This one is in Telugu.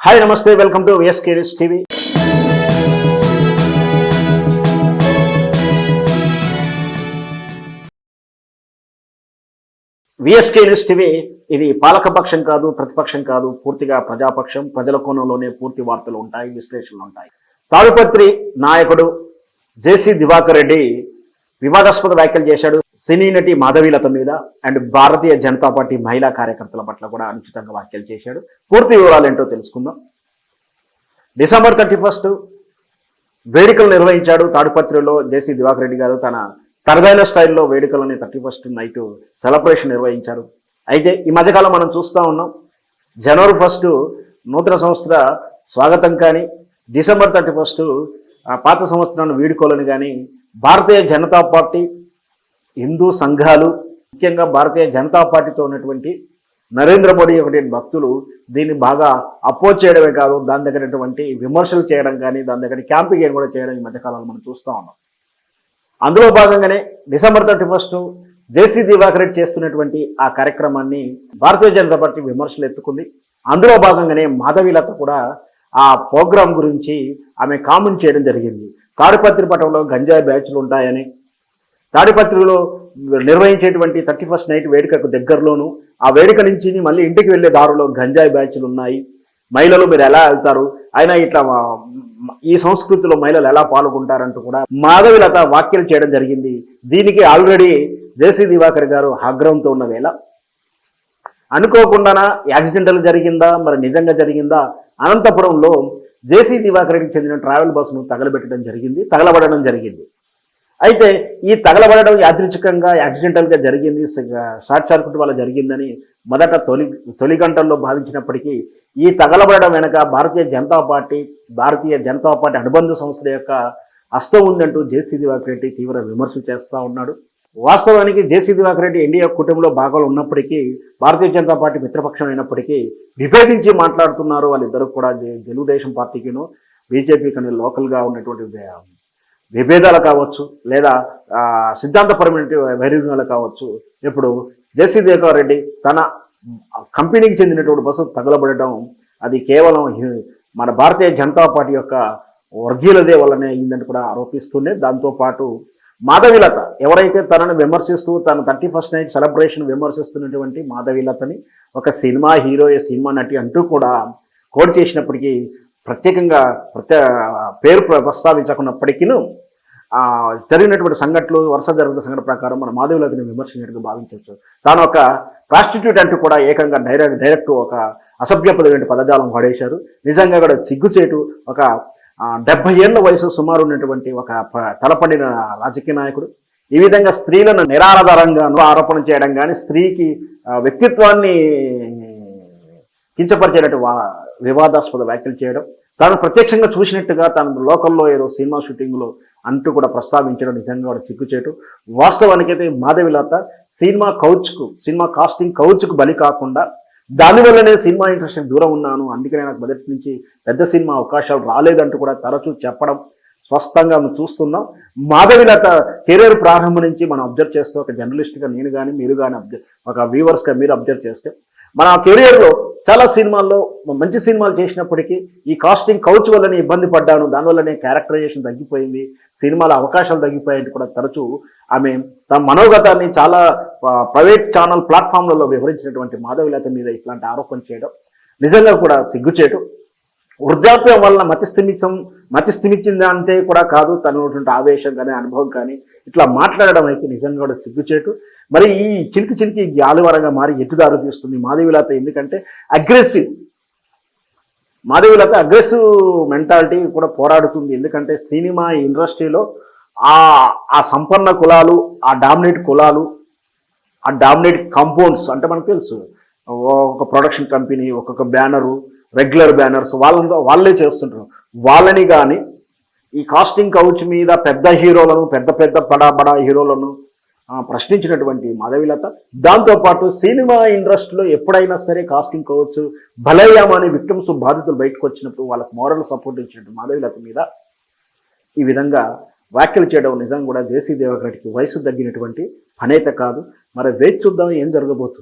హాయ్ నమస్తే welcome to VSK news TV. VSK news TV ఇది పాలకపక్షం కాదు ప్రతిపక్షం కాదు పూర్తిగా ప్రజాపక్షం ప్రజల కోణంలోనే పూర్తి వార్తలు ఉంటాయి విశ్లేషణలు ఉంటాయి. తాడుపత్రి నాయకుడు జేసీ దివాకర్ రెడ్డి వివాదాస్పద వ్యాఖ్యలు చేశాడు. సినీ నటి మాధవీలత మీద అండ్ భారతీయ జనతా పార్టీ మహిళా కార్యకర్తల పట్ల కూడా అనుచితంగా వ్యాఖ్యలు చేశాడు. పూర్తి వివరాలు ఏంటో తెలుసుకుందాం. డిసెంబర్ థర్టీ ఫస్ట్ వేడుకలు నిర్వహించాడు తాడుపత్రిలో జేసీ దివాకర్ రెడ్డి గారు. తన తరదైన స్టైల్లో వేడుకలని థర్టీ ఫస్ట్ నైట్ సెలబ్రేషన్ నిర్వహించారు. అయితే ఈ మధ్యకాలం మనం చూస్తూ ఉన్నాం. జనవరి ఫస్ట్ నూతన సంవత్సర స్వాగతం కానీ డిసెంబర్ థర్టీ ఫస్ట్ పాత సంవత్సరాన్ని వీడుకోవాలని కానీ భారతీయ జనతా పార్టీ హిందూ సంఘాలు ముఖ్యంగా భారతీయ జనతా పార్టీతో ఉన్నటువంటి నరేంద్ర మోడీ ఒకటి భక్తులు దీన్ని బాగా అపోజ్ చేయడమే కాదు దాని దగ్గరటువంటి విమర్శలు చేయడం కానీ దాని దగ్గర క్యాంపింగ్ కూడా చేయడం ఈ మధ్యకాలంలో మనం చూస్తూ ఉన్నాం. అందులో భాగంగానే December thirty first JC Diwakar చేస్తున్నటువంటి ఆ కార్యక్రమాన్ని భారతీయ జనతా పార్టీ విమర్శలు ఎత్తుకుంది. అందులో భాగంగానే మాధవీలత కూడా ఆ ప్రోగ్రాం గురించి ఆమె కామెంట్ చేయడం జరిగింది. తాడిపత్రి పటంలో గంజాయి బ్యాచ్లు ఉంటాయని తాడిపత్రిలో నిర్వహించేటువంటి థర్టీ ఫస్ట్ నైట్ వేడుకకు దగ్గరలోను ఆ వేడుక నుంచి మళ్ళీ ఇంటికి వెళ్ళే దారిలో గంజాయి బ్యాచ్లు ఉన్నాయి. మహిళలు మీరు ఎలా వెళ్తారు? అయినా ఇట్లా ఈ సంస్కృతిలో మహిళలు ఎలా పాల్గొంటారంటూ కూడా మాధవిలత వ్యాఖ్యలు చేయడం జరిగింది. దీనికి ఆల్రెడీ జేసీ దివాకర్ గారు ఆగ్రహంతో ఉన్న వేళ. అనుకోకుండానా యాక్సిడెంటల్ జరిగిందా? మరి నిజంగా జరిగిందా? అనంతపురంలో జేసీ దివాకర్కి చెందిన ట్రావెల్ బస్సును తగలబెట్టడం జరిగింది తగలబడడం జరిగింది. అయితే ఈ తగలబడడం యాదృచ్ఛికంగా యాక్సిడెంటల్గా జరిగింది. షార్ట్ సర్క్యూట్ వల్ల జరిగిందని మొదట తొలి తొలి గంటల్లో భావించినప్పటికీ ఈ తగలబడడం వెనక భారతీయ జనతా పార్టీ భారతీయ జనతా పార్టీ అనుబంధ సంస్థల యొక్క హస్తం ఉందంటూ జేసీ దివాకర్ రెడ్డి తీవ్ర విమర్శలు చేస్తూ ఉన్నాడు. వాస్తవానికి జేసీ దివాకర్ రెడ్డి ఎన్డీఏ కూటమిలో భాగాలు ఉన్నప్పటికీ భారతీయ జనతా పార్టీ మిత్రపక్షం అయినప్పటికీ విభేదించి మాట్లాడుతున్నారు. వాళ్ళిద్దరూ కూడా తెలుగుదేశం పార్టీకిను బీజేపీకి లోకల్గా ఉన్నటువంటి విభేదాలు కావచ్చు లేదా సిద్ధాంతపరమైన వైరుధ్యాలు కావచ్చు ఇప్పుడు జేసీ దేవర్ రెడ్డి తన కంపెనీకి చెందినటువంటి బస్సు తగలబడటం అది కేవలం మన భారతీయ జనతా పార్టీ యొక్క వర్గీయులదే వల్లనే అయిందని కూడా ఆరోపిస్తూనే దాంతోపాటు మాధవిలత ఎవరైతే తనను విమర్శిస్తూ తన థర్టీ ఫస్ట్ నైట్ సెలబ్రేషన్ విమర్శిస్తున్నటువంటి మాధవిలతని ఒక సినిమా హీరో సినిమా నటి అంటూ కూడా కోడ్ చేసినప్పటికీ ప్రత్యేకంగా ప్రత్యే పేరు ప్రస్తావించకున్నప్పటికీ ప్రస్తావించకున్నప్పటికీను జరిగినటువంటి సంఘటనలు వరుస జరుగుతున్న సంఘటన ప్రకారం మన మాధవులతని విమర్శించినట్టుగా భావించవచ్చు. తాను ఒక ప్రాస్టిట్యూట్ అంటూ కూడా ఏకంగా డైరెక్ట్ డైరెక్ట్ ఒక అసభ్యపదమైన పదజాలం వాడేశారు. నిజంగా కూడా సిగ్గుచేటు ఒక డెబ్బై ఏళ్ళ వయసు సుమారు ఉన్నటువంటి ఒక ప- తలపడిన రాజకీయ నాయకుడు. ఈ విధంగా స్త్రీలను నిరాధారంగా ఆరోపణ చేయడం కానీ స్త్రీకి వ్యక్తిత్వాన్ని కించపరిచేటట్టు వివాదాస్పద వ్యాఖ్యలు చేయడం. తాను ప్రత్యక్షంగా చూసినట్టుగా తాను లోకల్లో ఏదో సినిమా షూటింగ్లో అంటూ కూడా ప్రస్తావించడం నిజంగా కూడా చిక్కుచేటు. వాస్తవానికైతే మాధవిలత సినిమా కౌచ్కు సినిమా కాస్టింగ్ కౌచ్కు బలి కాకుండా దానివల్లనే సినిమా ఇండస్ట్రీ దూరం ఉన్నాను. అందుకనే నాకు మొదటి నుంచి పెద్ద సినిమా అవకాశాలు రాలేదంటూ కూడా తరచూ చెప్పడం స్పష్టంగా మనం చూస్తున్నాం మాధవిలత కెరీర్ ప్రారంభం నుంచి మనం అబ్జర్వ్ చేస్తే ఒక జర్నలిస్ట్గా నేను కానీ మీరు కానీ అబ్జర్వ్ ఒక వ్యూవర్స్గా మీరు అబ్జర్వ్ చేస్తే మన కెరియర్లో చాలా సినిమాల్లో మంచి సినిమాలు చేసినప్పటికీ ఈ కాస్టింగ్ కౌచ్ వల్లనే ఇబ్బంది పడ్డాను. దానివల్లనే క్యారెక్టరైజేషన్ తగ్గిపోయింది. సినిమాల అవకాశాలు తగ్గిపోయాయని కూడా తరచూ ఆమె తన మనోగతాన్ని చాలా ప్రైవేట్ ఛానల్ ప్లాట్ఫామ్లలో వివరించినటువంటి మాధవిలత మీద ఇట్లాంటి ఆరోపణ చేయడం నిజంగా కూడా సిగ్గుచేటు. వృద్ధాప్యం వలన మతి స్థిమితం అంటే కూడా కాదు తనటువంటి ఆవేశం కానీ అనుభవం కానీ ఇట్లా మాట్లాడడం అయితే నిజంగా కూడా సిగ్గుచేటు. మరి ఈ చిలికి చిలికి గాలివరంగా మారి ఎట్టుదారు తీస్తుంది? మాధవిలత ఎందుకంటే అగ్రెసివ్ మాధవిలత అగ్రెసివ్ మెంటాలిటీ కూడా పోరాడుతుంది. ఎందుకంటే సినిమా ఇండస్ట్రీలో ఆ ఆ సంపన్న కులాలు ఆ డామినేట్ కులాలు ఆ డామినేట్ కంపౌండ్స్ అంటే మనకు తెలుసు ఒక ప్రొడక్షన్ కంపెనీ ఒక్కొక్క బ్యానరు రెగ్యులర్ బ్యానర్స్ వాళ్ళంతా వాళ్ళే చేస్తుంటారు. వాళ్ళని కానీ ఈ కాస్టింగ్ కౌచ్ మీద పెద్ద హీరోలను పెద్ద పెద్ద పడా బడా హీరోలను ప్రశ్నించినటువంటి మాధవిలత. దాంతోపాటు సినిమా ఇండస్ట్రీలో ఎప్పుడైనా సరే కాస్టింగ్ కౌచ్ బలయ్యామని విక్టిమ్స్ బాధితులు బయటకు వచ్చినప్పుడు వాళ్ళకి మోరల్ సపోర్ట్ ఇచ్చినట్టు మాధవిలత మీద ఈ విధంగా వ్యాఖ్యలు చేయడం నిజం కూడా జేసీ దేవగడికి వయసు తగ్గినటువంటి అనేత కాదు. మరి వేచి చూద్దాం ఏం జరగబోతుంది.